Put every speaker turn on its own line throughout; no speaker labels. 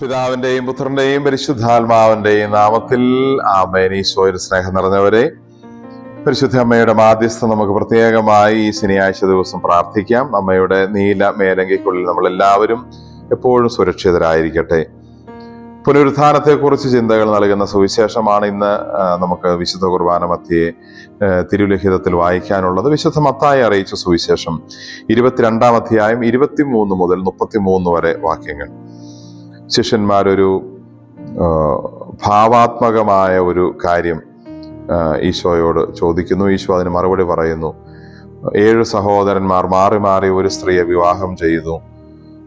പിതാവിന്റെയും പുത്രന്റെയും പരിശുദ്ധാത്മാവിന്റെയും നാമത്തിൽ ആമേൻ. ഈശോയിൽ സ്നേഹം നിറഞ്ഞവരെ പരിശുദ്ധ അമ്മയുടെ മാധ്യസ്ഥ നമുക്ക് പ്രത്യേകമായി ഈ ശനിയാഴ്ച ദിവസം പ്രാർത്ഥിക്കാം. അമ്മയുടെ നീല മേലങ്കിക്കുള്ളിൽ നമ്മൾ എല്ലാവരും എപ്പോഴും സുരക്ഷിതരായിരിക്കട്ടെ. പുനരുത്ഥാനത്തെക്കുറിച്ച് ചിന്തകൾ നൽകുന്ന സുവിശേഷമാണ് ഇന്ന് നമുക്ക് വിശുദ്ധ കുർബാന ആ, തിരുലിഖിതത്തിൽ വായിക്കാനുള്ളത്. വിശുദ്ധ മത്തായി അറിയിച്ച സുവിശേഷം ഇരുപത്തിരണ്ടാം അധ്യായം ഇരുപത്തിമൂന്ന് മുതൽ മുപ്പത്തിമൂന്ന് വരെ വാക്യങ്ങൾ. ശിഷ്യന്മാരൊരു ഭാവാത്മകമായ ഒരു കാര്യം ഈശോയോട് ചോദിക്കുന്നു. ഈശോ അതിന് മറുപടി പറയുന്നു. ഏഴ് സഹോദരന്മാർ മാറി മാറി ഒരു സ്ത്രീയെ വിവാഹം ചെയ്തു.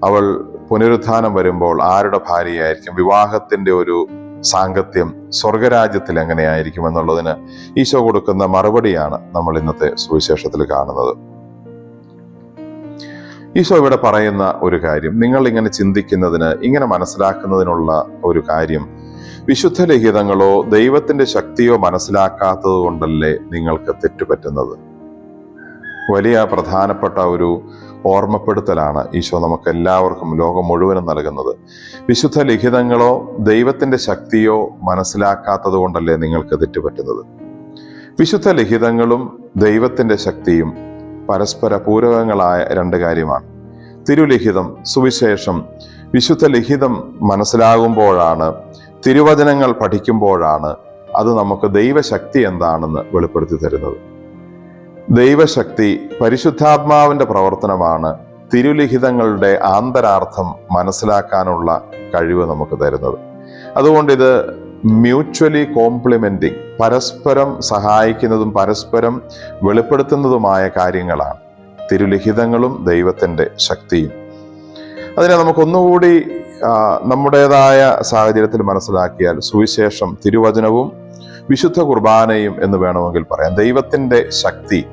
അവൾ പുനരുത്ഥാനം വരുമ്പോൾ ആരുടെ ഭാര്യയായിരിക്കും? വിവാഹത്തിന്റെ ഒരു സാങ്കത്യം സ്വർഗരാജ്യത്തിൽ എങ്ങനെയായിരിക്കും എന്നുള്ളതിന് ഈശോ കൊടുക്കുന്ന മറുപടിയാണ് നമ്മൾ ഇന്നത്തെ സുവിശേഷത്തിൽ കാണുന്നത്. ഈശോ ഇവിടെ പറയുന്ന ഒരു കാര്യം നിങ്ങൾ ഇങ്ങനെ ചിന്തിക്കുന്നതിന് ഇങ്ങനെ മനസ്സിലാക്കുന്നതിനുള്ള ഒരു കാര്യം. വിശുദ്ധ ലിഖിതങ്ങളോ ദൈവത്തിന്റെ ശക്തിയോ മനസ്സിലാക്കാത്തത് കൊണ്ടല്ലേ നിങ്ങൾക്ക് തെറ്റുപറ്റുന്നത്? വലിയ പ്രധാനപ്പെട്ട ഒരു ഓർമ്മപ്പെടുത്തലാണ് ഈശോ നമുക്ക് എല്ലാവർക്കും ലോകം മുഴുവനും നൽകുന്നത്. വിശുദ്ധ ലിഖിതങ്ങളോ ദൈവത്തിന്റെ ശക്തിയോ മനസ്സിലാക്കാത്തത് കൊണ്ടല്ലേ നിങ്ങൾക്ക് തെറ്റുപറ്റുന്നത്? വിശുദ്ധ ലിഖിതങ്ങളും ദൈവത്തിന്റെ ശക്തിയും പരസ്പര പൂരകങ്ങളായ രണ്ട് കാര്യമാണ്. തിരുലിഖിതം സുവിശേഷം വിശുദ്ധ ലിഖിതം മനസ്സിലാകുമ്പോഴാണ് തിരുവചനങ്ങൾ പഠിക്കുമ്പോഴാണ് അത് നമുക്ക് ദൈവശക്തി എന്താണെന്ന് വെളിപ്പെടുത്തി തരുന്നത്. ദൈവശക്തി പരിശുദ്ധാത്മാവിന്റെ പ്രവർത്തനമാണ് തിരുലിഖിതങ്ങളുടെ ആന്തരാർത്ഥം മനസ്സിലാക്കാനുള്ള കഴിവ് നമുക്ക് തരുന്നത്. അതുകൊണ്ട് ഇത് മ്യൂച്വലി കോംപ്ലിമെന്റിങ് പരസ്പരം സഹായിക്കുന്നതും പരസ്പരം വെളിപ്പെടുത്തുന്നതുമായ കാര്യങ്ങളാണ്. തിരുലിഖിതങ്ങളും ദൈവത്തിന്റെ ശക്തിയും. അതിനെ നമുക്കൊന്നുകൂടി നമ്മുടേതായ സാഹചര്യത്തിൽ മനസ്സിലാക്കിയാൽ സുവിശേഷം തിരുവചനവും വിശുദ്ധ കുർബാനയും എന്ന് വേണമെങ്കിൽ പറയാം. ദൈവത്തിന്റെ ശക്തി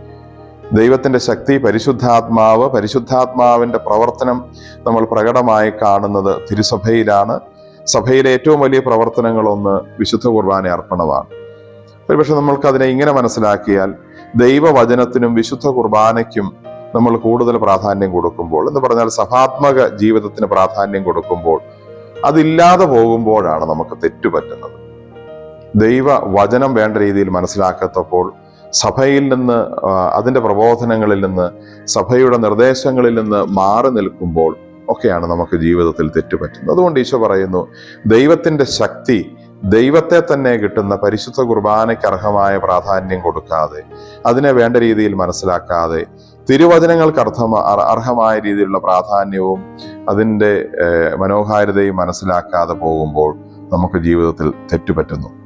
ദൈവത്തിന്റെ ശക്തി പരിശുദ്ധാത്മാവ് പരിശുദ്ധാത്മാവിന്റെ പ്രവർത്തനം നമ്മൾ പ്രകടമായി കാണുന്നത് തിരുസഭയിലാണ്. സഭയിലെ ഏറ്റവും വലിയ പ്രവർത്തനങ്ങളൊന്ന് വിശുദ്ധ കുർബാന അർപ്പണമാണ്. ഒരുപക്ഷെ നമ്മൾക്ക് അതിനെ ഇങ്ങനെ മനസ്സിലാക്കിയാൽ ദൈവവചനത്തിനും വിശുദ്ധ കുർബാനയ്ക്കും നമ്മൾ കൂടുതൽ പ്രാധാന്യം കൊടുക്കുമ്പോൾ എന്ന് പറഞ്ഞാൽ സഭാത്മക ജീവിതത്തിന് പ്രാധാന്യം കൊടുക്കുമ്പോൾ അതില്ലാതെ പോകുമ്പോഴാണ് നമുക്ക് തെറ്റുപറ്റുന്നത് ദൈവ വചനം വേണ്ട രീതിയിൽ മനസ്സിലാക്കാത്തപ്പോൾ സഭയിൽ നിന്ന് അതിന്റെ പ്രബോധനങ്ങളിൽ നിന്ന് സഭയുടെ നിർദ്ദേശങ്ങളിൽ നിന്ന് മാറി നിൽക്കുമ്പോൾ ഒക്കെയാണ് നമുക്ക് ജീവിതത്തിൽ തെറ്റുപറ്റുന്നത്. അതുകൊണ്ട് ഈശോ പറയുന്നു ദൈവത്തിന്റെ ശക്തി ദൈവത്തെ തന്നെ കിട്ടുന്ന പരിശുദ്ധ കുർബാനയ്ക്ക് അർഹമായ പ്രാധാന്യം കൊടുക്കാതെ അതിനെ വേണ്ട രീതിയിൽ മനസ്സിലാക്കാതെ തിരുവചനങ്ങൾക്ക് അർത്ഥമ അർഹമായ രീതിയിലുള്ള പ്രാധാന്യവും അതിന്റെ മനോഹാരിതയും മനസ്സിലാക്കാതെ പോകുമ്പോൾ നമുക്ക് ജീവിതത്തിൽ തെറ്റുപറ്റുന്നു.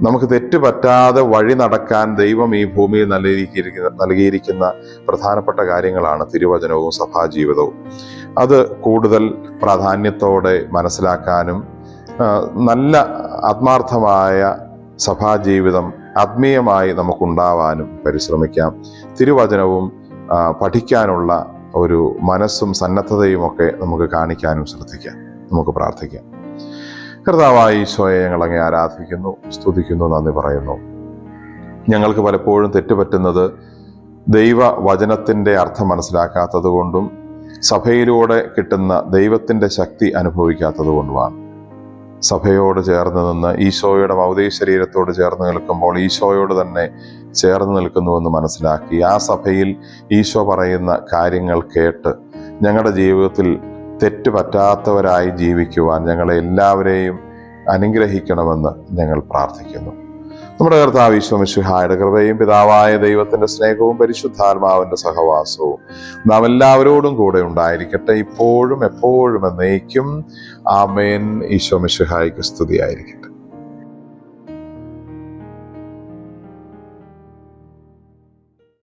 നമുക്ക് തെറ്റുപറ്റാതെ വഴി നടക്കാൻ ദൈവം ഈ ഭൂമിയിൽ നൽകിയിരിക്കുന്ന നൽകിയിരിക്കുന്ന പ്രധാനപ്പെട്ട കാര്യങ്ങളാണ് തിരുവചനവും സഭാജീവിതവും. അത് കൂടുതൽ പ്രാധാന്യത്തോടെ മനസ്സിലാക്കാനും നല്ല ആത്മാർത്ഥമായ സഭാജീവിതം ആത്മീയമായി നമുക്കുണ്ടാവാനും പരിശ്രമിക്കാം. തിരുവചനവും പഠിക്കാനുള്ള ഒരു മനസ്സും സന്നദ്ധതയും ഒക്കെ നമുക്ക് കാണിക്കാനും ശ്രദ്ധിക്കാം. നമുക്ക് പ്രാർത്ഥിക്കാം. കർത്താവായ ഈശോയെ ഞങ്ങൾ അങ്ങേ ആരാധിക്കുന്നു സ്തുതിക്കുന്നു നന്ദി പറയുന്നു. ഞങ്ങൾക്ക് പലപ്പോഴും തെറ്റുപറ്റുന്നത് ദൈവ വചനത്തിന്റെ അർത്ഥം മനസ്സിലാക്കാത്തത് കൊണ്ടും സഭയിലൂടെ കിട്ടുന്ന ദൈവത്തിന്റെ ശക്തി അനുഭവിക്കാത്തത് കൊണ്ടുമാണ്. സഭയോട് ചേർന്ന് നിന്ന് ഈശോയുടെ ഭൗതിക ശരീരത്തോട് ചേർന്ന് നിൽക്കുമ്പോൾ ഈശോയോട് തന്നെ ചേർന്ന് നിൽക്കുന്നുവെന്ന് മനസ്സിലാക്കി ആ സഭയിൽ ഈശോ പറയുന്ന കാര്യങ്ങൾ കേട്ട് ഞങ്ങളുടെ ജീവിതത്തിൽ തെറ്റ് പറ്റാത്തവരായി ജീവിക്കുവാൻ ഞങ്ങളെ എല്ലാവരെയും അനുഗ്രഹിക്കണമെന്ന് ഞങ്ങൾ പ്രാർത്ഥിക്കുന്നു. നമ്മുടെ കർത്താവ് ഈശ്വമിശുഹായുടെ കൃപയും പിതാവായ ദൈവത്തിന്റെ സ്നേഹവും പരിശുദ്ധാത്മാവിന്റെ സഹവാസവും നാം എല്ലാവരോടും കൂടെ ഉണ്ടായിരിക്കട്ടെ. ഇപ്പോഴും എപ്പോഴും എന്നേക്കും ആമേൻ. ഈശ്വമിശുഹായ്ക്ക് സ്തുതിയായിരിക്കട്ടെ.